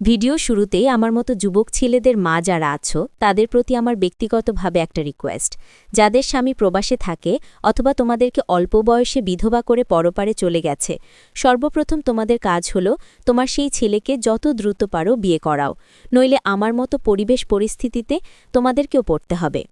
Video শুরুতেই আমার মতো যুবক ছেলেদের মা যারা আছো, তাদের প্রতি আমার ব্যক্তিগতভাবে একটা রিকোয়েস্ট যাদের স্বামী প্রবাসে থাকে অথবা তোমাদেরকে অল্প বয়সে বিধবা করে পরপারে চলে গেছে, সর্বপ্রথম তোমাদের কাজ হলো তোমার সেই ছেলেকে যত দ্রুত পারো বিয়ে করাও। নইলে আমার মতো পরিবেশ পরিস্থিতিতে তোমাদেরকেও পড়তে হবে।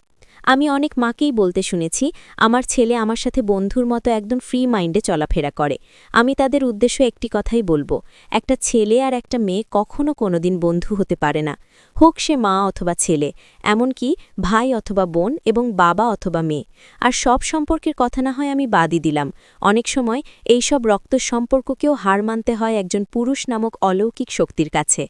আমি অনেক মাকেই বলতে শুনেছি, আমার ছেলে আমার সাথে বন্ধুর মতো একদম ফ্রি মাইন্ডে চলাফেরা করে। আমি তাদের উদ্দেশ্য একটি কথাই বলব, একটা ছেলে আর একটা মেয়ে কখনো কোনোদিন বন্ধু হতে পারে না। হোক সে মা অথবা ছেলে, এমনকি ভাই অথবা বোন এবং বাবা অথবা মেয়ে। আর সব সম্পর্কের কথা না হয় আমি বাদই দিলাম। অনেক সময় এই সব রক্ত সম্পর্ককেও হার মানতে হয় একজন পুরুষ নামক অলৌকিক শক্তির কাছে।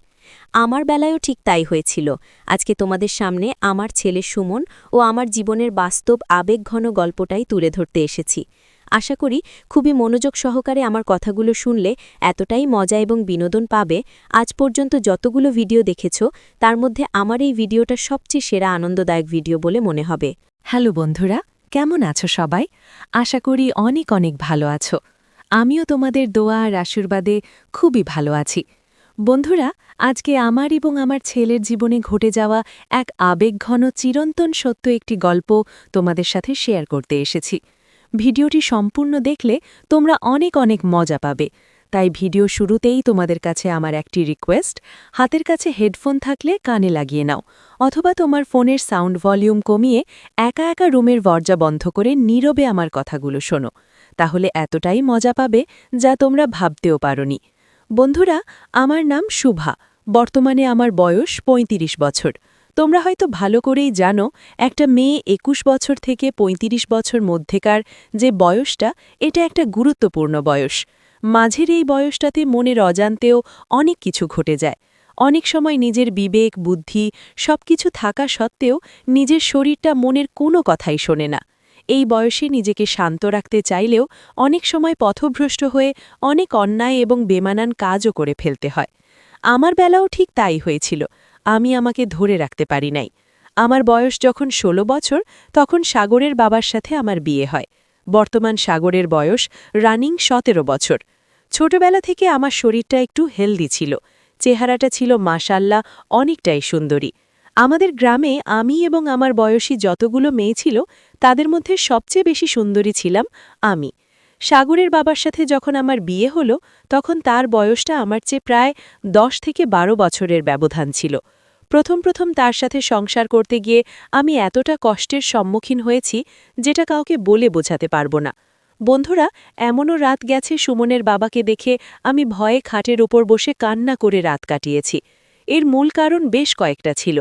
আমার বেলায়ও ঠিক তাই হয়েছিল। আজকে তোমাদের সামনে আমার ছেলে সুমন ও আমার জীবনের বাস্তব আবেগঘন গল্পটাই তুলে ধরতে এসেছি। আশা করি খুবই মনোযোগ সহকারে আমার কথাগুলো শুনলে এতটাই মজা এবং বিনোদন পাবে। আজ পর্যন্ত যতগুলো ভিডিও দেখেছ, তার মধ্যে আমার এই ভিডিওটা সবচেয়ে সেরা আনন্দদায়ক ভিডিও বলে মনে হবে। হ্যালো বন্ধুরা, কেমন আছো সবাই? আশা করি অনেক অনেক ভালো আছো। আমিও তোমাদের দোয়া আর আশীর্বাদে খুবই ভালো আছি। বন্ধুরা, আজকে আমার এবং আমার ছেলের জীবনে ঘটে যাওয়া এক আবেগঘন, চিরন্তন সত্য একটি গল্প তোমাদের সাথে শেয়ার করতে এসেছি। ভিডিওটি সম্পূর্ণ দেখলে তোমরা অনেক অনেক মজা পাবে। তাই ভিডিও শুরুতেই তোমাদের কাছে আমার একটি রিকোয়েস্ট হাতের কাছে হেডফোন থাকলে কানে লাগিয়ে নাও, অথবা তোমার ফোনের সাউন্ড ভলিউম কমিয়ে একা একা রুমের দরজা বন্ধ করে নীরবে আমার কথাগুলো শোনো। তাহলে এতটাই মজা পাবে যা তোমরা ভাবতেও পারোনি। বন্ধুরা, আমার নাম শুভা। বর্তমানে আমার বয়স ৩৫ বছর। তোমরা হয়তো ভালো করেই জানো, একটা মেয়ে একুশ বছর থেকে ৩৫ বছর মধ্যেকার যে বয়সটা, এটা একটা গুরুত্বপূর্ণ বয়স। মাঝের এই বয়সটাতে মনের অজান্তেও অনেক কিছু ঘটে যায়। অনেক সময় নিজের বিবেক, বুদ্ধি, সবকিছু থাকা সত্ত্বেও নিজের শরীরটা মনের কোনো কথাই শোনে না। এই বয়সে নিজেকে শান্ত রাখতে চাইলেও অনেক সময় পথভ্রষ্ট হয়ে অনেক অন্যায় এবং বেমানান কাজও করে ফেলতে হয়। আমার বেলাও ঠিক তাই হয়েছিল। আমি আমাকে ধরে রাখতে পারি নাই। আমার বয়স যখন ১৬ বছর, তখন সাগরের বাবার সাথে আমার বিয়ে হয়। বর্তমান সাগরের বয়স রানিং সতেরো বছর। ছোটবেলা থেকে আমার শরীরটা একটু হেলদি ছিল। চেহারাটা ছিল মাশাল্লা অনেকটাই সুন্দরী। আমাদের গ্রামে আমি এবং আমার বয়সী যতগুলো মেয়ে ছিল, তাদের মধ্যে সবচেয়ে বেশি সুন্দরী ছিলাম আমি। সাগরের বাবার সাথে যখন আমার বিয়ে হলো, তখন তার বয়সটা আমার চেয়ে প্রায় দশ থেকে বারো বছরের ব্যবধান ছিল। প্রথম প্রথম তার সাথে সংসার করতে গিয়ে আমি এতটা কষ্টের সম্মুখীন হয়েছি, যেটা কাউকে বলে বোঝাতে পারব না। বন্ধুরা, এমনও রাত গেছে সুমনের বাবাকে দেখে আমি ভয়ে খাটের ওপর বসে কান্না করে রাত কাটিয়েছি। এর মূল কারণ বেশ কয়েকটা ছিল।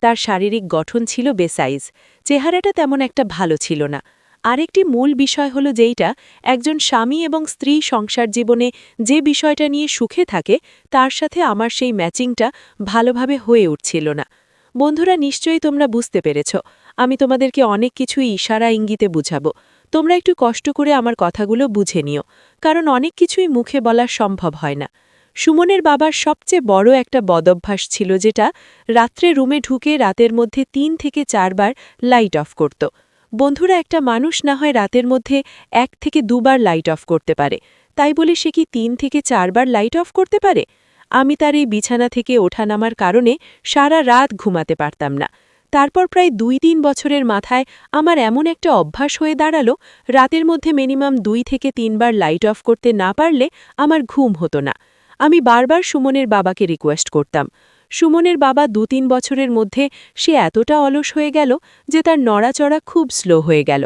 তার শারীরিক গঠন ছিল বেসাইজ। চেহারাটা তেমন একটা ভালো ছিল না। আরেকটি মূল বিষয় হলো যেইটা, একজন স্বামী এবং স্ত্রী সংসার জীবনে যে বিষয়টা নিয়ে সুখে থাকে, তার সাথে আমার সেই ম্যাচিংটা ভালোভাবে হয়ে উঠছিল না। বন্ধুরা, নিশ্চয়ই তোমরা বুঝতে পেরেছ। আমি তোমাদেরকে অনেক কিছুই ইশারা ইঙ্গিতে বুঝাবো। তোমরা একটু কষ্ট করে আমার কথাগুলো বুঝে নিও, কারণ অনেক কিছুই মুখে বলা সম্ভব হয় না। সুমনের বাবার সবচেয়ে বড় একটা বদভ্যাস ছিল যেটা রাত্রে রুমে ঢুকে রাতের মধ্যে তিন থেকে চারবার লাইট অফ করত। বন্ধুরা, একটা মানুষ না হয় রাতের মধ্যে এক থেকে দুবার লাইট অফ করতে পারে। তাই বলে সে কি তিন থেকে চারবার লাইট অফ করতে পারে? আমি তার এই বিছানা থেকে ওঠানামার কারণে সারা রাত ঘুমাতে পারতাম না। তারপর প্রায় দুই তিন বছরের মাথায় আমার এমন একটা অভ্যাস হয়ে দাঁড়াল, রাতের মধ্যে মিনিমাম দুই থেকে তিনবার লাইট অফ করতে না পারলে আমার ঘুম হতো না। আমি বারবার সুমনের বাবাকে রিকোয়েস্ট করতাম। সুমনের বাবা দু তিন বছরের মধ্যে সে এতটা অলস হয়ে গেল যে তার নড়াচড়া খুব স্লো হয়ে গেল।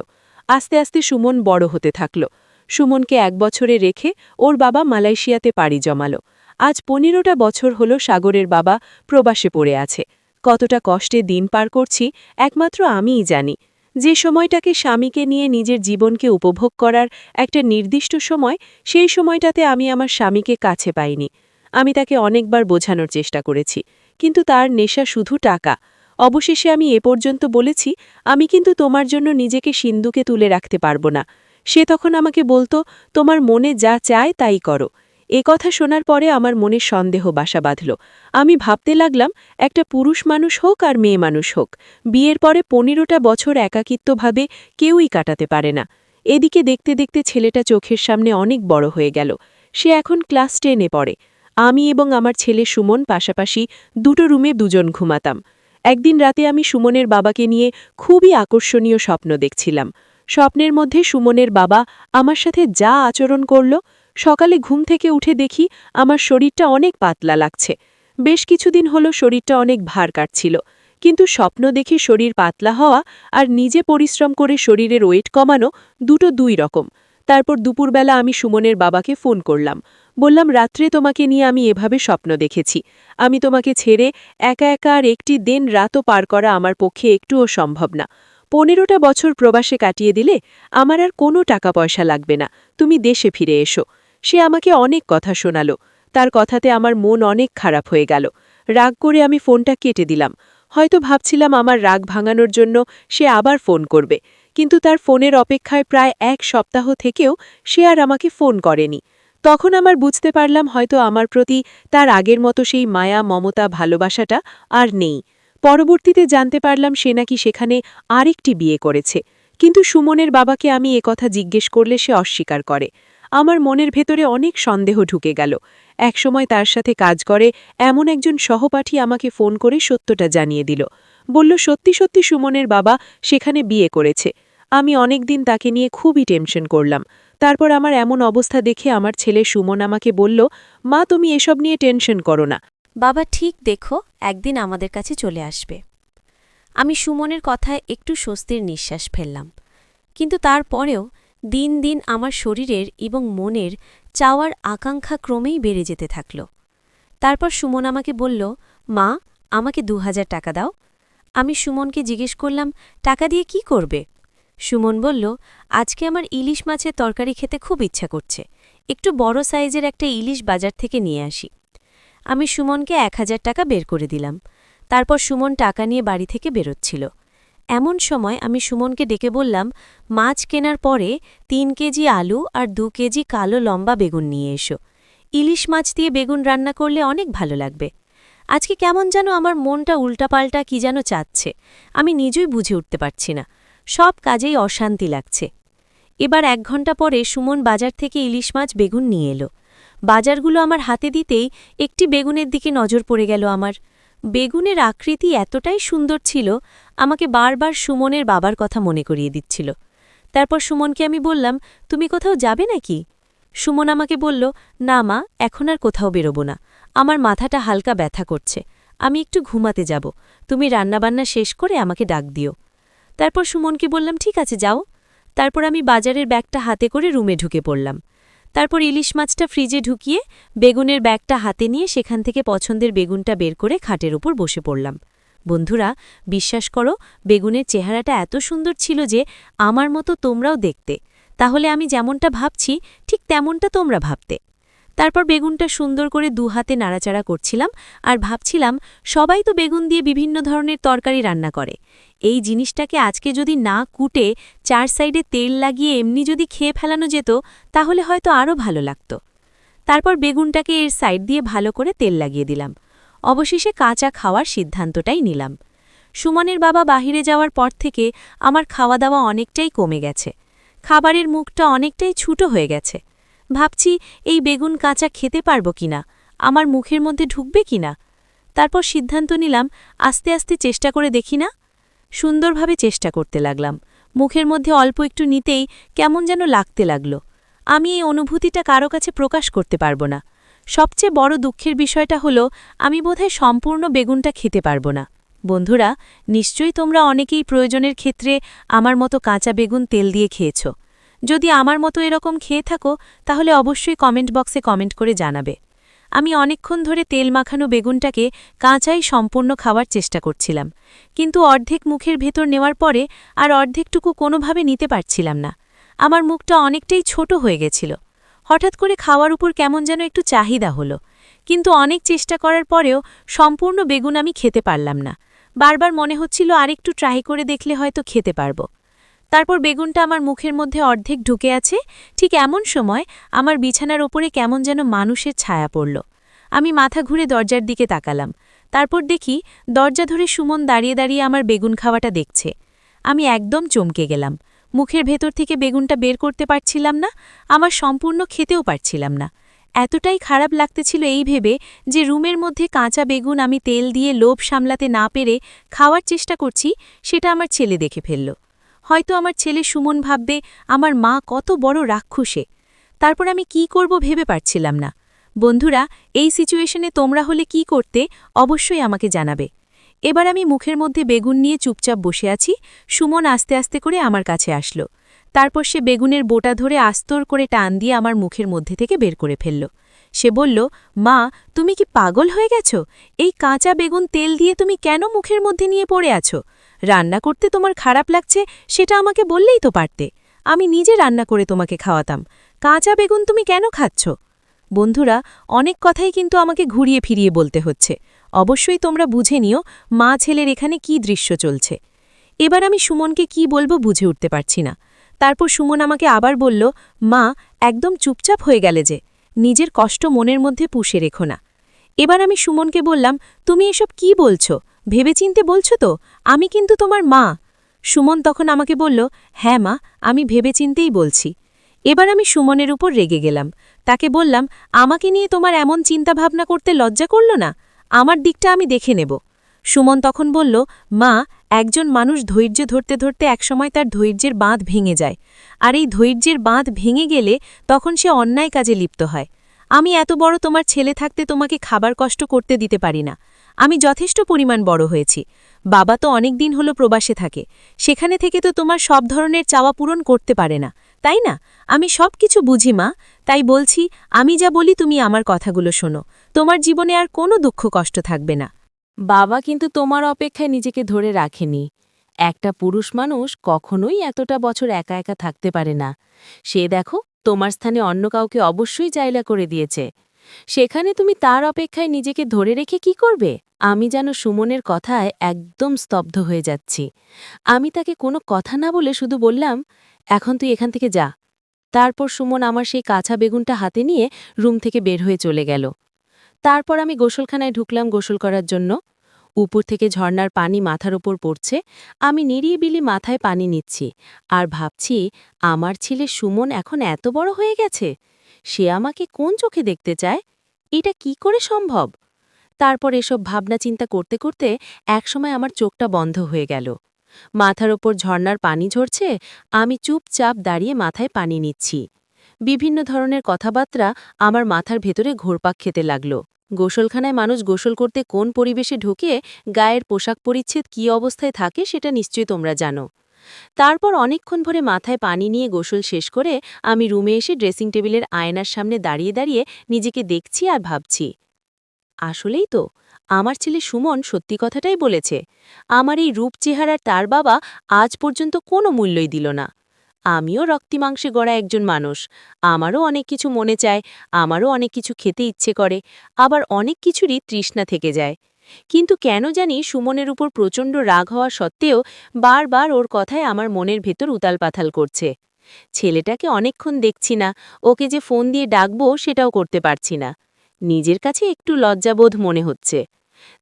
আস্তে আস্তে সুমন বড় হতে থাকল। সুমনকে এক বছরে রেখে ওর বাবা মালয়েশিয়াতে পাড়ি জমাল। আজ পনেরোটা বছর হলো সাগরের বাবা প্রবাসে পড়ে আছে। কতটা কষ্টে দিন পার করছি একমাত্র আমিই জানি। যে সময়টাকে স্বামীকে নিয়ে নিজের জীবনকে উপভোগ করার একটা নির্দিষ্ট সময়, সেই সময়টাতে আমি আমার স্বামীকে কাছে পাইনি। আমি তাকে অনেকবার বোঝানোর চেষ্টা করেছি, কিন্তু তার নেশা শুধু টাকা। অবশেষে আমি এ পর্যন্ত বলেছি, আমি কিন্তু তোমার জন্য নিজেকে সিন্ধুকে তুলে রাখতে পারব না। সে তখন আমাকে বলতো, তোমার মনে যা চায় তাই করো। এ কথা শোনার পরে আমার মনে সন্দেহ বাসা বাঁধল। আমি ভাবতে লাগলাম, একটা পুরুষ মানুষ হোক আর মেয়ে মানুষ হোক, বিয়ের পরে পনেরোটা বছর একাকিত্বভাবে কেউই কাটাতে পারে না। এদিকে দেখতে দেখতে ছেলেটা চোখের সামনে অনেক বড় হয়ে গেল। সে এখন ক্লাস টেনে পড়ে। আমি এবং আমার ছেলে সুমন পাশাপাশি দুটো রুমে দুজন ঘুমাতাম। একদিন রাতে আমি সুমনের বাবাকে নিয়ে খুবই আকর্ষণীয় স্বপ্ন দেখছিলাম। স্বপ্নের মধ্যে সুমনের বাবা আমার সাথে যা আচরণ করল সকালে ঘুম থেকে উঠে দেখি আমার শরীরটা অনেক পাতলা লাগছে। বেশ কিছুদিন হলো শরীরটা অনেক ভার কাটছিল। কিন্তু স্বপ্ন দেখে শরীর পাতলা হওয়া আর নিজে পরিশ্রম করে শরীরের ওয়েট কমানো দুটো দুই রকম। তারপর দুপুরবেলা আমি সুমনের বাবাকে ফোন করলাম। বললাম, রাত্রে তোমাকে নিয়ে আমি এভাবে স্বপ্ন দেখেছি। আমি তোমাকে ছেড়ে একা একা আর একটি দিন রাতও পার করা আমার পক্ষে একটুও সম্ভব না। পনেরোটা বছর প্রবাসে কাটিয়ে দিলে আমার আর কোনো টাকা পয়সা লাগবে না। তুমি দেশে ফিরে এসো। সে আমাকে অনেক কথা শোনালো। তার কথাতে আমার মন অনেক খারাপ হয়ে গেল। রাগ করে আমি ফোনটা কেটে দিলাম। হয়তো ভাবছিলাম আমার রাগ ভাঙানোর জন্য সে আবার ফোন করবে। কিন্তু তার ফোনের অপেক্ষায় প্রায় এক সপ্তাহ থেকেও সে আর আমাকে ফোন করেনি। তখন আমার বুঝতে পারলাম হয়তো আমার প্রতি তার আগের মতো সেই মায়া, মমতা, ভালোবাসাটা আর নেই। পরবর্তীতে জানতে পারলাম সে নাকি সেখানে আরেকটি বিয়ে করেছে। কিন্তু সুমনের বাবাকে আমি একথা জিজ্ঞেস করলে সে অস্বীকার করে। আমার মনের ভেতরে অনেক সন্দেহ ঢুকে গেল। একসময় তার সাথে কাজ করে, এমন একজন সহপাঠী আমাকে ফোন করে সত্যটা জানিয়ে দিল। বলল, সত্যি সত্যি, সুমনের বাবা সেখানে বিয়ে করেছে। আমি অনেক দিন তাকে নিয়ে খুবই টেনশন করলাম। তারপর আমার এমন অবস্থা দেখে আমার ছেলে সুমন আমাকে বলল, মা, তুমি এসব নিয়ে টেনশন করো না। বাবা, ঠিক দেখো, একদিন আমাদের কাছে চলে আসবে। আমি সুমনের কথায় একটু স্বস্তির নিঃশ্বাস ফেললাম। কিন্তু তারপরেও দিন দিন আমার শরীরের এবং মনের চাওয়ার আকাঙ্ক্ষা ক্রমেই বেড়ে যেতে থাকল। তারপর সুমন আমাকে বলল, মা, আমাকে দু হাজার টাকা দাও। আমি সুমনকে জিজ্ঞেস করলাম, টাকা দিয়ে কি করবে? সুমন বলল, আজকে আমার ইলিশ মাছের তরকারি খেতে খুব ইচ্ছা করছে। একটু বড় সাইজের একটা ইলিশ বাজার থেকে নিয়ে আসি। আমি সুমনকে এক হাজার টাকা বের করে দিলাম। তারপর সুমন টাকা নিয়ে বাড়ি থেকে বেরোচ্ছিল। এমন সময় আমি সুমনকে ডেকে বললাম, মাছ কেনার পরে তিন কেজি আলু আর দু কেজি কালো লম্বা বেগুন নিয়ে এসো। ইলিশ মাছ দিয়ে বেগুন রান্না করলে অনেক ভালো লাগবে। আজকে কেমন যেন আমার মনটা উল্টাপাল্টা কি যেন চাচ্ছে। আমি নিজেই বুঝে উঠতে পারছি না। সব কাজেই অশান্তি লাগছে। এবার এক ঘণ্টা পরে সুমন বাজার থেকে ইলিশ মাছ, বেগুন নিয়ে এলো। বাজারগুলো আমার হাতে দিতেই একটি বেগুনের দিকে নজর পড়ে গেল আমার। বেগুনের আকৃতি এতটাই সুন্দর ছিল, আমাকে বারবার সুমনের বাবার কথা মনে করিয়ে দিচ্ছিল। তারপর সুমনকে আমি বললাম, তুমি কোথাও যাবে নাকি? সুমন আমাকে বলল, না মা, এখন আর কোথাও বেরোবো না। আমার মাথাটা হালকা ব্যথা করছে। আমি একটু ঘুমাতে যাব। তুমি রান্নাবান্না শেষ করে আমাকে ডাক দিও। তারপর সুমনকে বললাম, ঠিক আছে, যাও। তারপর আমি বাজারের ব্যাগটা হাতে করে রুমে ঢুকে পড়লাম। তারপর ইলিশ মাছটা ফ্রিজে ঢুকিয়ে বেগুনের ব্যাগটা হাতে নিয়ে সেখান থেকে পছন্দের বেগুনটা বের করে খাটের উপর বসে পড়লাম। বন্ধুরা, বিশ্বাস করো, বেগুনের চেহারাটা এত সুন্দর ছিল যে আমার মতো তোমরাও দেখতে। তাহলে আমি যেমনটা ভাবছি, ঠিক তেমনটা তোমরা ভাবতে। তারপর বেগুনটা সুন্দর করে দু হাতে নাড়াচাড়া করছিলাম আর ভাবছিলাম, সবাই তো বেগুন দিয়ে বিভিন্ন ধরনের তরকারি রান্না করে। এই জিনিসটাকে আজকে যদি না কুটে চার সাইডে তেল লাগিয়ে এমনি যদি খেয়ে ফেলানো যেত, তাহলে হয়তো আরও ভালো লাগত। তারপর বেগুনটাকে এর সাইড দিয়ে ভালো করে তেল লাগিয়ে দিলাম। অবশেষে কাঁচা খাওয়ার সিদ্ধান্তটাই নিলাম। সুমনের বাবা বাহিরে যাওয়ার পর থেকে আমার খাওয়া দাওয়া অনেকটাই কমে গেছে। খাবারের মুখটা অনেকটাই ছুটো হয়ে গেছে। ভাবছি এই বেগুন কাঁচা খেতে পারব কিনা? আমার মুখের মধ্যে ঢুকবে কিনা? তারপর সিদ্ধান্ত নিলাম, আস্তে আস্তে চেষ্টা করে দেখি না। সুন্দরভাবে চেষ্টা করতে লাগলাম। মুখের মধ্যে অল্প একটু নিতেই কেমন যেন লাগতে লাগল। আমি এই অনুভূতিটা কারও কাছে প্রকাশ করতে পারব না। সবচেয়ে বড় দুঃখের বিষয়টা হলো, আমি বোধহয় সম্পূর্ণ বেগুনটা খেতে পারব না। বন্ধুরা, নিশ্চয়ই তোমরা অনেকেই প্রয়োজনের ক্ষেত্রে আমার মতো কাঁচা বেগুন তেল দিয়ে খেয়েছ। যদি আমার মতো এরকম খেয়ে থাকো, তাহলে অবশ্যই কমেন্ট বক্সে কমেন্ট করে জানাবে। আমি অনেকক্ষণ ধরে তেল মাখানো বেগুনটাকে কাঁচাই সম্পূর্ণ খাওয়ার চেষ্টা করছিলাম। কিন্তু অর্ধেক মুখের ভেতর নেওয়ার পরে আর অর্ধেকটুকু কোনোভাবে নিতে পারছিলাম না। আমার মুখটা অনেকটাই ছোট হয়ে গেছিল। হঠাৎ করে খাওয়ার উপর কেমন যেন একটু চাহিদা হলো। কিন্তু অনেক চেষ্টা করার পরেও সম্পূর্ণ বেগুন আমি খেতে পারলাম না। বারবার মনে হচ্ছিল আরেকটু ট্রাই করে দেখলে হয়তো খেতে পারব। তারপর বেগুনটা আমার মুখের মধ্যে অর্ধেক ঢুকে আছে। ঠিক এমন সময় আমার বিছানার ওপরে কেমন যেন মানুষের ছায়া পড়ল। আমি মাথা ঘুরে দরজার দিকে তাকালাম। তারপর দেখি দরজা ধরে সুমন দাঁড়িয়ে দাঁড়িয়ে আমার বেগুন খাওয়াটা দেখছে। আমি একদম চমকে গেলাম। মুখের ভেতর থেকে বেগুনটা বের করতে পারছিলাম না, আমার সম্পূর্ণ খেতেও পারছিলাম না। এতটাই খারাপ লাগতেছিল এই ভেবে যে রুমের মধ্যে কাঁচা বেগুন আমি তেল দিয়ে লোভ সামলাতে না পেরে খাওয়ার চেষ্টা করছি, সেটা আমার ছেলে দেখে ফেলল। হয়তো আমার ছেলে সুমন ভাববে, আমার মা কত বড় রাক্ষসে। তারপর আমি কি করব ভেবে পারছিলাম না। বন্ধুরা, এই সিচুয়েশনে তোমরা হলে কি করতে, অবশ্যই আমাকে জানাবে। এবার আমি মুখের মধ্যে বেগুন নিয়ে চুপচাপ বসে আছি। সুমন আস্তে আস্তে করে আমার কাছে আসলো। তারপর সে বেগুনের বোটা ধরে আস্তর করে টান দিয়ে আমার মুখের মধ্যে থেকে বের করে ফেলল। সে বলল, মা, তুমি কি পাগল হয়ে গেছ? এই কাঁচা বেগুন তেল দিয়ে তুমি কেন মুখের মধ্যে নিয়ে পড়ে আছো? রান্না করতে তোমার খারাপ লাগছে, সেটা আমাকে বললেই তো পারতে। আমি নিজে রান্না করে তোমাকে খাওয়াতাম। কাঁচা বেগুন তুমি কেন খাচ্ছ? বন্ধুরা, অনেক কথাই কিন্তু আমাকে ঘুরিয়ে ফিরিয়ে বলতে হচ্ছে। অবশ্যই তোমরা বুঝে নিও মা ছেলের এখানে কি দৃশ্য চলছে। এবার আমি সুমনকে কি বলব বুঝে উঠতে পারছি না। তারপর সুমন আমাকে আবার বলল, মা, একদম চুপচাপ হয়ে গেলে যে। নিজের কষ্ট মনের মধ্যে পুষে রেখো না। এবার আমি সুমনকে বললাম, তুমি এসব কি বলছো? ভেবেচিন্তে বলছো তো, আমি কিন্তু তোমার মা। সুমন তখন আমাকে বলল হ্যাঁ মা, আমি ভেবেচিন্তেই বলছি। এবার আমি সুমনের উপর রেগে গেলাম। তাকে বললাম, আমাকে নিয়ে তোমার এমন চিন্তাভাবনা করতে লজ্জা করল না? আমার দিকটা আমি দেখে নেব। সুমন তখন বলল, মা, একজন মানুষ ধৈর্য ধরতে ধরতে একসময় তার ধৈর্যের বাঁধ ভেঙে যায়। আর এই ধৈর্যের বাঁধ ভেঙে গেলে তখন সে অন্যায় কাজে লিপ্ত হয়। আমি এত বড় তোমার ছেলে থাকতে তোমাকে খাবার কষ্ট করতে দিতে পারি না। আমি যথেষ্ট পরিমাণ বড় হয়েছি। বাবা তো অনেক দিন হলো প্রবাসে থাকে। সেখানে থেকে তো তোমার সব ধরনের চাওয়া পূরণ করতে পারে না। তাই না? আমি সব কিছু বুঝি, মা। তাই বলছি, আমি যা বলি তুমি আমার কথাগুলো শোনো। তোমার জীবনে আর কোনো দুঃখ কষ্ট থাকবে না। বাবা কিন্তু তোমার অপেক্ষায় নিজেকে ধরে রাখেনি। একটা পুরুষ মানুষ কখনোই এতটা বছর একা একা থাকতে পারে না। সে দেখো, তোমার স্থানে অন্য কাউকে অবশ্যই জায়লা করে দিয়েছে। সেখানে তুমি তার অপেক্ষায় নিজেকে ধরে রেখে কি করবে? আমি যেন সুমনের কথায় একদম স্তব্ধ হয়ে যাচ্ছি। আমি তাকে কোনো কথা না বলে শুধু বললাম, এখন তুই এখান থেকে যা। তারপর সুমন আমার সেই কাঁচা বেগুনটা হাতে নিয়ে রুম থেকে বের হয়ে চলে গেল। তারপর আমি গোসলখানায় ঢুকলাম গোসল করার জন্য। উপর থেকে ঝর্ণার পানি মাথার ওপর পড়ছে। আমি নিরিবিলি মাথায় পানি নিচ্ছি আর ভাবছি, আমার ছেলে সুমন এখন এত বড় হয়ে গেছে? সে আমাকে কোন চোখে দেখতে চায়? এটা কি করে সম্ভব? তারপর এসব ভাবনা চিন্তা করতে করতে একসময় আমার চোখটা বন্ধ হয়ে গেল। মাথার ওপর ঝর্ণার পানি ঝরছে, আমি চুপচাপ দাঁড়িয়ে মাথায় পানি নিচ্ছি। বিভিন্ন ধরনের কথাবার্তা আমার মাথার ভেতরে ঘোরপাক খেতে লাগল। গোসলখানায় মানুষ গোসল করতে কোন পরিবেশে ঢুকে গায়ের পোশাক পরিচ্ছেদ কী অবস্থায় থাকে সেটা নিশ্চয়ই তোমরা জানো। তারপর অনেকক্ষণ ভরে মাথায় পানি নিয়ে গোসল শেষ করে আমি রুমে এসে ড্রেসিং টেবিলের আয়নার সামনে দাঁড়িয়ে দাঁড়িয়ে নিজেকে দেখছি আর ভাবছি আসলেই তো, আমার ছেলে সুমন সত্যি কথাটাই বলেছে, আমার এই রূপ চেহারার তার বাবা আজ পর্যন্ত কোনো মূল্যই দিল না। আমিও রক্তিমাংসে গড়া একজন মানুষ, আমারও অনেক কিছু মনে চায়, আমারও অনেক কিছু খেতে ইচ্ছে করে, আবার অনেক কিছুরই তৃষ্ণা থেকে যায়। কিন্তু কেন জানি সুমনের উপর প্রচণ্ড রাগ হওয়া সত্ত্বেও বারবার ওর কথায় আমার মনের ভেতর উতালপাথাল করছে। ছেলেটাকে অনেকক্ষণ দেখছি না, ওকে যে ফোন দিয়ে ডাকবো সেটাও করতে পারছি না। নিজের কাছে একটু লজ্জাবোধ মনে হচ্ছে।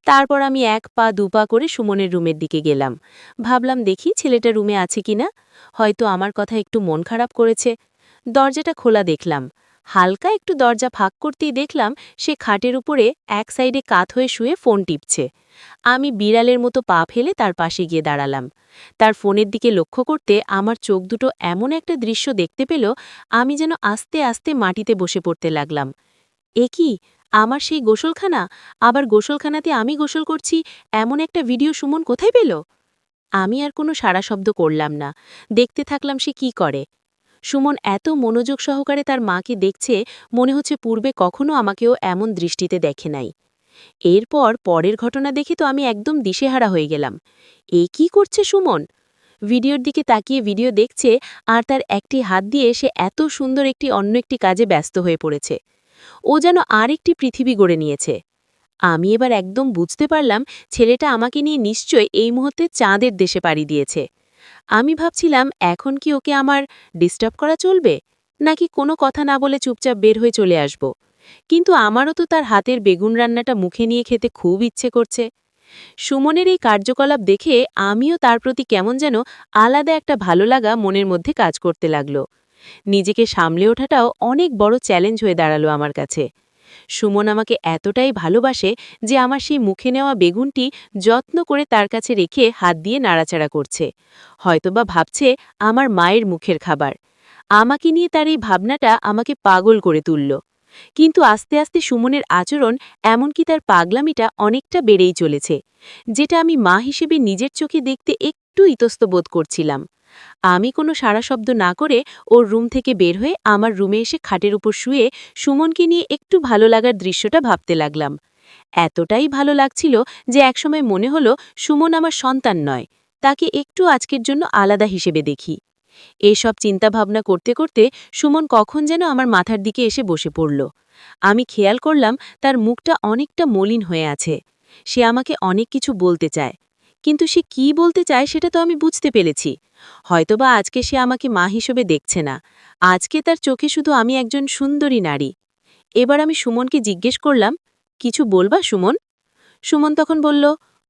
তারপর আমি এক পা দুপা করে সুমনের রুমের দিকে গেলাম। ভাবলাম, দেখি ছেলেটা রুমে আছে কিনা? হয়তো আমার কথা একটু মন খারাপ করেছে। দরজাটা খোলা দেখলাম। হালকা একটু দরজা ফাঁক করতেই দেখলাম, সে খাটের উপরে এক সাইডে কাত হয়ে শুয়ে ফোন টিপছে। আমি বিড়ালের মতো পা ফেলে তার পাশে গিয়ে দাঁড়ালাম। তার ফোনের দিকে লক্ষ্য করতে আমার চোখ দুটো এমন একটা দৃশ্য দেখতে পেল, আমি যেন আস্তে আস্তে মাটিতে বসে পড়তে লাগলাম। এ কি? আমার সেই গোসলখানা? আবার গোসলখানাতে আমি গোসল করছি, এমন একটা ভিডিও সুমন কোথায় পেল? আমি আর কোনো সারা শব্দ করলাম না। দেখতে থাকলাম সে কি করে। সুমন এত মনোযোগ সহকারে তার মাকে দেখছে, মনে হচ্ছে পূর্বে কখনো আমাকেও এমন দৃষ্টিতে দেখে নাই। এরপর পরের ঘটনা দেখে তো আমি একদম দিশেহারা হয়ে গেলাম। এ কি করছে সুমন? ভিডিওর দিকে তাকিয়ে ভিডিও দেখছে, আর তার একটি হাত দিয়ে সে এত সুন্দর একটি অন্য একটি কাজে ব্যস্ত হয়ে পড়েছে। ও যেন আর একটি পৃথিবী গড়ে নিয়েছে। আমি এবার একদম বুঝতে পারলাম ছেলেটা আমাকে নিয়ে নিশ্চয় এই মুহূর্তে চাঁদের দেশে পাড়ি দিয়েছে। আমি ভাবছিলাম, এখন কি ওকে আমার ডিস্টার্ব করা চলবে? নাকি কোনো কথা না বলে চুপচাপ বের হয়ে চলে আসব? কিন্তু আমারও তো তার হাতের বেগুন রান্নাটা মুখে নিয়ে খেতে খুব ইচ্ছে করছে। সুমনের এই কার্যকলাপ দেখে আমিও তার প্রতি কেমন যেন আলাদা একটা ভালো লাগা মনের মধ্যে কাজ করতে লাগল। নিজেকে সামলে ওঠাটাও অনেক বড় চ্যালেঞ্জ হয়ে দাঁড়াল আমার কাছে। সুমন আমাকে এতটাই ভালোবাসে যে আমার সেই মুখে নেওয়া বেগুনটি যত্ন করে তার কাছে রেখে হাত দিয়ে নাড়াচাড়া করছে। হয়তোবা ভাবছে আমার মায়ের মুখের খাবার। আমাকে নিয়ে তার এই ভাবনাটা আমাকে পাগল করে তুলল। কিন্তু আস্তে আস্তে সুমনের আচরণ এমনকি তার পাগলামিটা অনেকটা বেড়েই চলেছে, যেটা আমি মা হিসেবে নিজের চোখে দেখতে একটু ইতস্ত বোধ করছিলাম। আমি কোনো সারা শব্দ না করে ওর রুম থেকে বের হয়ে আমার রুমে এসে খাটের উপর শুয়ে সুমনকে নিয়ে একটু ভালো লাগার দৃশ্যটা ভাবতে লাগলাম। এতটাই ভালো লাগছিল যে একসময় মনে হলো সুমন আমার সন্তান নয়, তাকে একটু আজকের জন্য আলাদা হিসেবে দেখি। এসব চিন্তাভাবনা করতে করতে সুমন কখন যেন আমার মাথার দিকে এসে বসে পড়ল। আমি খেয়াল করলাম তার মুখটা অনেকটা মলিন হয়ে আছে। সে আমাকে অনেক কিছু বলতে চায়। কিন্তু সে কি বলতে চায় সেটা তো আমি বুঝতে পেরেছি। হয়তোবা আজকে সে আমাকে মা হিসেবে দেখছে না। আজকে তার চোখে শুধু আমি একজন সুন্দরী নারী। এবার আমি সুমনকে জিজ্ঞেস করলাম, কিছু বলবা সুমন? সুমন তখন বলল,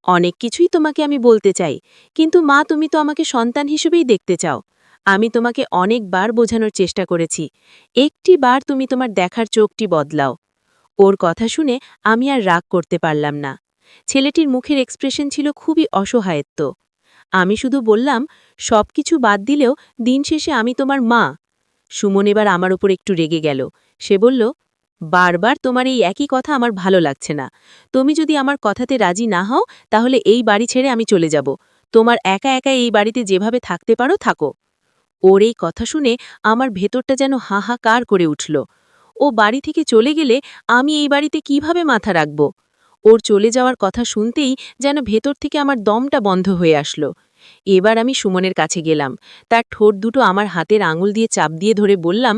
অনেক কিছুই তোমাকে আমি বলতে চাই, কিন্তু মা তুমি তো আমাকে সন্তান হিসেবেই দেখতে চাও। আমি তোমাকে অনেকবার বোঝানোর চেষ্টা করেছি। একটি বার তুমি তোমার দেখার চোখটি বদলাও। ওর কথা শুনে আমি আর রাগ করতে পারলাম না। ছেলেটির মুখের এক্সপ্রেশন ছিল খুবই অসহায়ত্ব। আমি শুধু বললাম সব কিছু বাদ দিলেও দিন শেষে আমি তোমার মা। সুমন এবার আমার উপর একটু রেগে গেল। সে বলল, বারবার তোমার এই একই কথা আমার ভালো লাগছে না। তুমি যদি আমার কথাতে রাজি না হও, তাহলে এই বাড়ি ছেড়ে আমি চলে যাব। তোমার একা একা এই বাড়িতে যেভাবে থাকতে পারো, থাকো। ওর এই কথা শুনে আমার ভেতরটা যেন হাহাকার করে উঠল। ও বাড়ি থেকে চলে গেলে আমি এই বাড়িতে কীভাবে মাথা রাখব? ওর চলে যাওয়ার কথা শুনতেই যেন ভেতর থেকে আমার দমটা বন্ধ হয়ে আসলো। এবার আমি সুমনের কাছে গেলাম। তার ঠোঁট দুটো আমার হাতের আঙুল দিয়ে চাপ দিয়ে ধরে বললাম,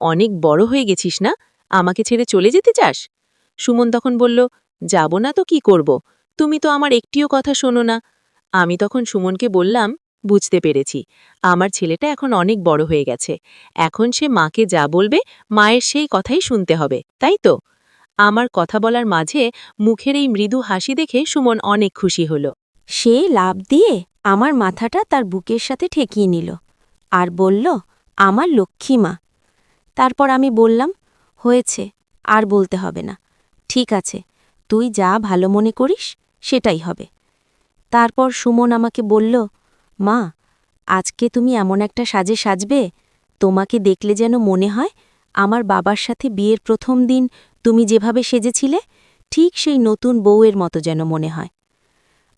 অনেক বড় হয়ে গেছিস না? আমাকে ছেড়ে চলে যেতে চাস? সুমন তখন বলল, যাব না তো কি করব? তুমি তো আমার একটিও কথা শোনো না। আমি তখন সুমনকে বললাম, বুঝতে পেরেছি। আমার ছেলেটা এখন অনেক বড় হয়ে গেছে। এখন সে মাকে যা বলবে, মায়ের সেই কথাই শুনতে হবে, তাই তো? আমার কথা বলার মাঝে মুখের এই মৃদু হাসি দেখে সুমন অনেক খুশি হল। সে লাভ দিয়ে আমার মাথাটা তার বুকের সাথে ঠেকিয়ে নিল আর বলল, আমার লক্ষ্মী মা। তারপর আমি বললাম, হয়েছে, আর বলতে হবে না। ঠিক আছে, তুই যা ভালো মনে করিস, সেটাই হবে। তারপর সুমন আমাকে বলল, মা, আজকে তুমি এমন একটা সাজে সাজবে, তোমাকে দেখলে যেন মনে হয় আমার বাবার সাথে বিয়ের প্রথম দিন তুমি যেভাবে সেজেছিলে, ঠিক সেই নতুন বউয়ের মতো যেন মনে হয়।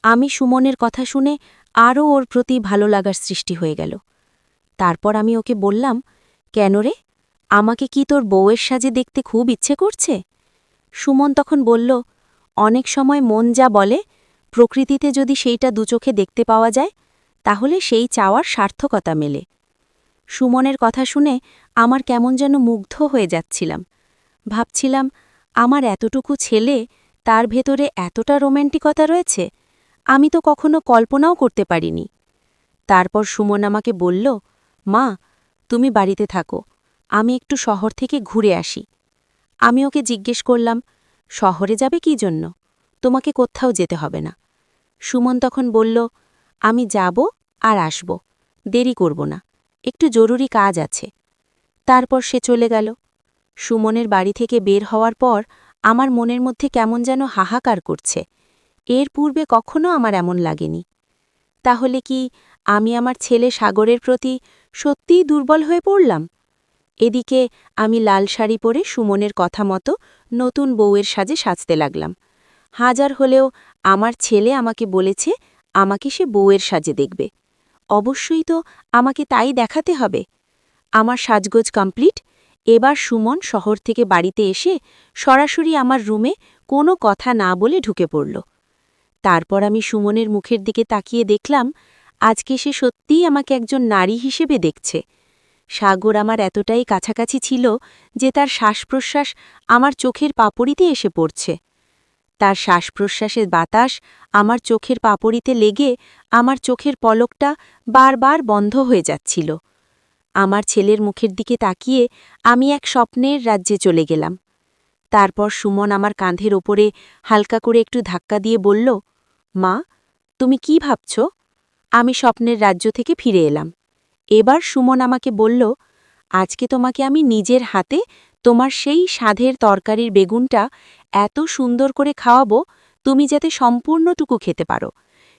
আমি সুমনের কথা শুনে আরও ওর প্রতি ভালো লাগার সৃষ্টি হয়ে গেল। তারপর আমি ওকে বললাম, কেন রে? আমাকে কি তোর বউয়ের সাজে দেখতে খুব ইচ্ছে করছে? সুমন তখন বলল, অনেক সময় মন যা বলে, প্রকৃতিতে যদি সেইটা দুচোখে দেখতে পাওয়া যায়, তাহলে সেই চাওয়ার সার্থকতা মেলে। সুমনের কথা শুনে আমার কেমন যেন মুগ্ধ হয়ে যাচ্ছিলাম। ভাবছিলাম, আমার এতটুকু ছেলে, তার ভেতরে এতটা রোম্যান্টিকতা রয়েছে, আমি তো কখনো কল্পনাও করতে পারিনি। তারপর সুমন আমাকে বলল, মা, তুমি বাড়িতে থাকো, আমি একটু শহর থেকে ঘুরে আসি। আমি ওকে জিজ্ঞেস করলাম, শহরে যাবে কি জন্য? তোমাকে কোথাও যেতে হবে না। সুমন তখন বলল, আমি যাব আর আসব, দেরি করব না, একটু জরুরি কাজ আছে। তারপর সে চলে গেল। সুমনের বাড়ি থেকে বের হওয়ার পর আমার মনের মধ্যে কেমন যেন হাহাকার করছে। এর পূর্বে কখনো আমার এমন লাগেনি। তাহলে কি আমি আমার ছেলে সাগরের প্রতি সত্যিই দুর্বল হয়ে পড়লাম? এদিকে আমি লাল শাড়ি পরে সুমনের কথা মতো নতুন বউয়ের সাজে সাজতে লাগলাম। হাজার হলেও আমার ছেলে আমাকে বলেছে, আমাকে সে বউয়ের সাজে দেখবে। অবশ্যই তো আমাকে তাই দেখাতে হবে। আমার সাজগোজ কমপ্লিট এবার সুমন শহর থেকে বাড়িতে এসে সরাসরি আমার রুমে কোনো কথা না বলে ঢুকে পড়ল। তারপর আমি সুমনের মুখের দিকে তাকিয়ে দেখলাম, আজকে সে সত্যিই আমাকে একজন নারী হিসেবে দেখছে। সাগর আমার এতটাই কাছাকাছি ছিল যে তার শ্বাস প্রশ্বাস আমার চোখের পাপড়িতে এসে পড়ছে। তার শ্বাস প্রশ্বাসের বাতাস আমার চোখের পাপড়িতে লেগে আমার চোখের পলকটা বারবার বন্ধ হয়ে যাচ্ছিল। আমার ছেলের মুখের দিকে তাকিয়ে আমি এক স্বপ্নের রাজ্যে চলে গেলাম। তারপর সুমন আমার কাঁধের ওপরে হালকা করে একটু ধাক্কা দিয়ে বলল, মা, তুমি কি ভাবছ? আমি স্বপ্নের রাজ্য থেকে ফিরে এলাম। এবার সুমন আমাকে বলল, আজকে তোমাকে আমি নিজের হাতে তোমার সেই সাধের তরকারির বেগুনটা এত সুন্দর করে খাওয়াবো, তুমি যাতে সম্পূর্ণটুকু খেতে পারো।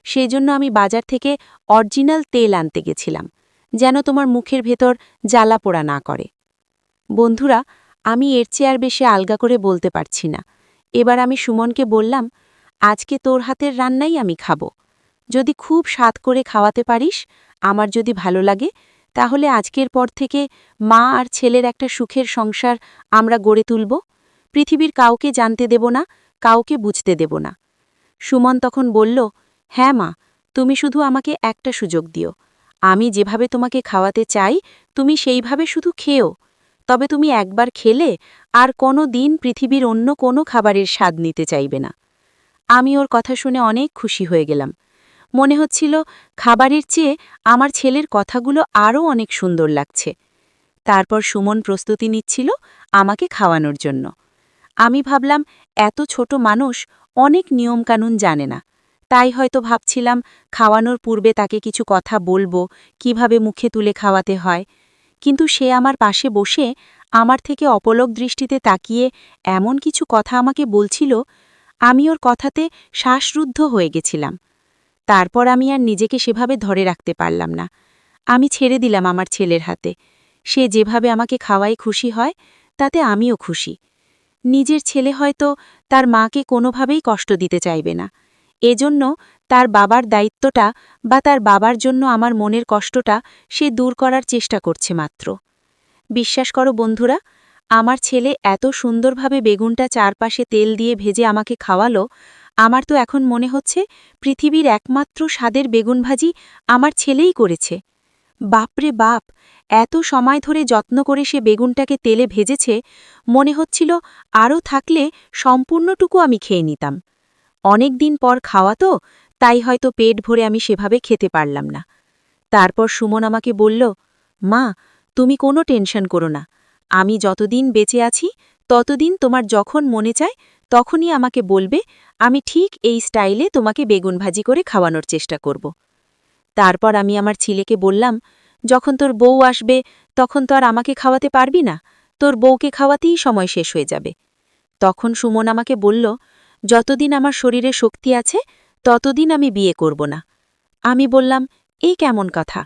সেই জন্য আমি বাজার থেকে অরিজিনাল তেল আনতে গেছিলাম। যেন তোমার মুখের ভেতর জ্বালা পোড়া না করে। বন্ধুরা, আমি এর চেয়ে আর বেশি আলগা করে বলতে পারছি না। এবার আমি সুমনকে বললাম, আজকে তোর হাতের রান্নাই আমি খাব। যদি খুব স্বাদ করে খাওয়াতে পারিস, আমার যদি ভালো লাগে, তাহলে আজকের পর থেকে মা আর ছেলের একটা সুখের সংসার আমরা গড়ে তুলব। পৃথিবীর কাউকে জানতে দেব না, কাউকে বুঝতে দেব না। সুমন তখন বলল হ্যাঁ মা, তুমি শুধু আমাকে একটা সুযোগ দিও। আমি যেভাবে তোমাকে খাওয়াতে চাই, তুমি সেইভাবে শুধু খেও। তবে তুমি একবার খেলে আর কোনো দিন পৃথিবীর অন্য কোনো খাবারের স্বাদ নিতে চাইবে না। আমি ওর কথা শুনে অনেক খুশি হয়ে গেলাম। মনে হচ্ছিল খাবারের চেয়ে আমার ছেলের কথাগুলো আরও অনেক সুন্দর লাগছে। তারপর সুমন প্রস্তুতি নিচ্ছিল আমাকে খাওয়ানোর জন্য। আমি ভাবলাম, এত ছোট মানুষ অনেক নিয়মকানুন জানে না। তাই হয়তো ভাবছিলাম, খাওয়ানোর পূর্বে তাকে কিছু কথা বলব, কীভাবে মুখে তুলে খাওয়াতে হয়। কিন্তু সে আমার পাশে বসে আমার থেকে অপলক দৃষ্টিতে তাকিয়ে এমন কিছু কথা আমাকে বলছিল, আমি ওর কথাতে শ্বাসরুদ্ধ হয়ে গেছিলাম। তারপর আমি আর নিজেকে সেভাবে ধরে রাখতে পারলাম না। আমি ছেড়ে দিলাম আমার ছেলের হাতে। সে যেভাবে আমাকে খাওয়াই খুশি হয়, তাতে আমিও খুশি। নিজের ছেলে হয়তো তার মাকে কোনোভাবেই কষ্ট দিতে চাইবে না। এজন্য তার বাবার দায়িত্বটা বা তার বাবার জন্য আমার মনের কষ্টটা সে দূর করার চেষ্টা করছে মাত্র। বিশ্বাস করো বন্ধুরা, আমার ছেলে এত সুন্দরভাবে বেগুনটা চারপাশে তেল দিয়ে ভেজে আমাকে খাওয়ালো, আমার তো এখন মনে হচ্ছে পৃথিবীর একমাত্র স্বাদের বেগুন ভাজি আমার ছেলেই করেছে। বাপরে বাপ, এত সময় ধরে যত্ন করে সে বেগুনটাকে তেলে ভেজেছে, মনে হচ্ছিল আরও থাকলে সম্পূর্ণটুকু আমি খেয়ে নিতাম। অনেক দিন পর খাওয়া তো, তাই হয়তো পেট ভরে আমি সেভাবে খেতে পারলাম না। তারপর সুমন আমাকে বলল, মা, তুমি কোনো টেনশন করো না। আমি যতদিন বেঁচে আছি, ততদিন তোমার যখন মনে চায়, তখনই আমাকে বলবে, আমি ঠিক এই স্টাইলে তোমাকে বেগুন ভাজি করে খাওয়ানোর চেষ্টা করব। তারপর আমি আমার ছেলেকে বললাম, যখন তোর বউ আসবে, তখন তো আর আমাকে খাওয়াতে পারবি না। তোর বউকে খাওয়াতেই সময় শেষ হয়ে যাবে। তখন সুমন আমাকে বলল যতদিন আমার শরীরে শক্তি আছে, ততদিন আমি বিয়ে করব না। আমি বললাম, এই কেমন কথা?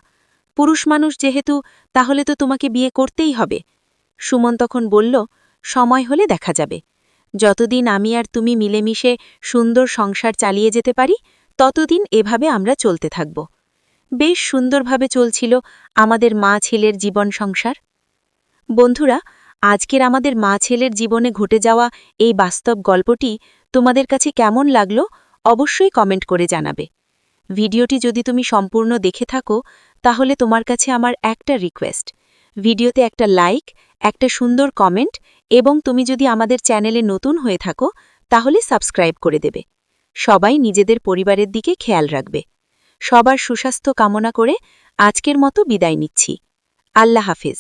পুরুষ মানুষ যেহেতু, তাহলে তো তোমাকে বিয়ে করতেই হবে। সুমন তখন বলল, সময় হলে দেখা যাবে। যতদিন আমি আর তুমি মিলেমিশে সুন্দর সংসার চালিয়ে যেতে পারি, ততদিন এভাবে আমরা চলতে থাকব। বেশ সুন্দরভাবে চলছিল আমাদের মা ছেলের জীবন সংসার। বন্ধুরা আজকের আমাদের মা ছেলের জীবনে ঘটে যাওয়া এই বাস্তব গল্পটি তোমাদের কাছে কেমন লাগল অবশ্যই কমেন্ট করে জানাবে। ভিডিওটি যদি তুমি সম্পূর্ণ দেখে থাকো, তাহলে তোমার কাছে আমার একটা রিকোয়েস্ট। ভিডিওতে একটা লাইক, একটা সুন্দর কমেন্ট এবং তুমি যদি আমাদের চ্যানেলে নতুন হয়ে থাকো, তাহলে সাবস্ক্রাইব করে দেবে। সবাই নিজেদের পরিবারের দিকে খেয়াল রাখবে। সবার সুস্বাস্থ্য কামনা করে আজকের মতো বিদায় নিচ্ছি। আল্লাহ হাফিজ।